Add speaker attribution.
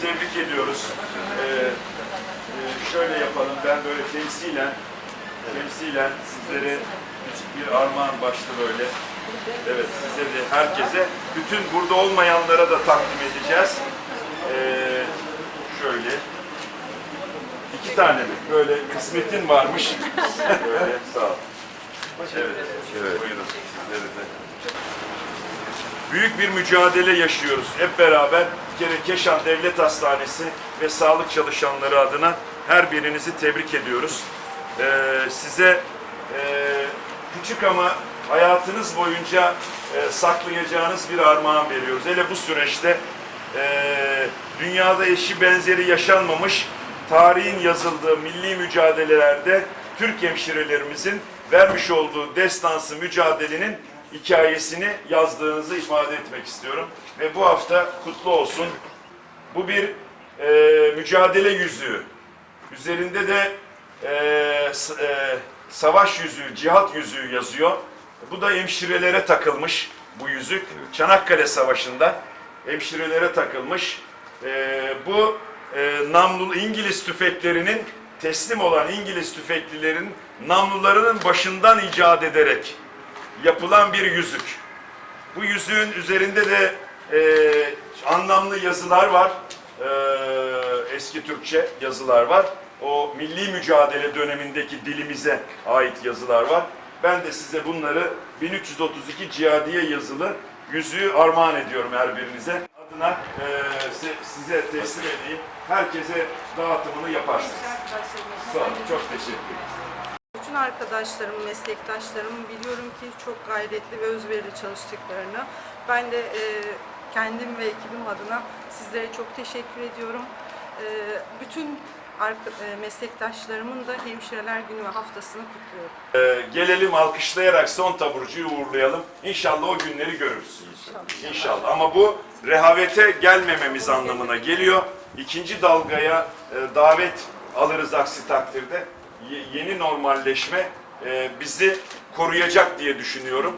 Speaker 1: tebrik ediyoruz. Ee, e, şöyle yapalım, ben böyle temsilen, temsilen sizlere küçük bir armağan başta böyle. Evet, size de herkese, bütün burada olmayanlara da takdim edeceğiz. Ee, şöyle, iki tane mi? Böyle kısmetin varmış. böyle, sağ ol. Büyük bir mücadele yaşıyoruz hep beraber. Bir kere Keşan Devlet Hastanesi ve sağlık çalışanları adına her birinizi tebrik ediyoruz. Ee, size e, küçük ama hayatınız boyunca e, saklayacağınız bir armağan veriyoruz. Hele bu süreçte e, dünyada eşi benzeri yaşanmamış tarihin yazıldığı milli mücadelelerde Türk hemşirelerimizin vermiş olduğu destansı mücadelenin hikayesini yazdığınızı ifade etmek istiyorum. Ve bu hafta kutlu olsun. Bu bir e, mücadele yüzüğü. Üzerinde de e, e, savaş yüzüğü, cihat yüzüğü yazıyor. Bu da hemşirelere takılmış bu yüzük. Çanakkale Savaşı'nda hemşirelere takılmış. E, bu e, namlu İngiliz tüfeklerinin teslim olan İngiliz tüfeklilerin namlularının başından icat ederek yapılan bir yüzük. Bu yüzüğün üzerinde de e, anlamlı yazılar var. E, eski Türkçe yazılar var. O milli mücadele dönemindeki dilimize ait yazılar var. Ben de size bunları 1332 cihadiye yazılı yüzüğü armağan ediyorum her birinize. Adına e, si- size teslim edeyim. Herkese dağıtımını yaparsınız. Sağ olun. Çok teşekkür ederim.
Speaker 2: Bütün arkadaşlarım, meslektaşlarım biliyorum ki çok gayretli ve özverili çalıştıklarını. Ben de e, kendim ve ekibim adına sizlere çok teşekkür ediyorum. E, bütün meslektaşlarımın da Hemşireler Günü ve haftasını kutluyorum.
Speaker 1: Ee, gelelim alkışlayarak son taburcuyu uğurlayalım. İnşallah o günleri görürüz. İnşallah. Ama bu rehavete gelmememiz anlamına geliyor. İkinci dalgaya e, davet alırız aksi takdirde. Ye- yeni normalleşme e, bizi koruyacak diye düşünüyorum.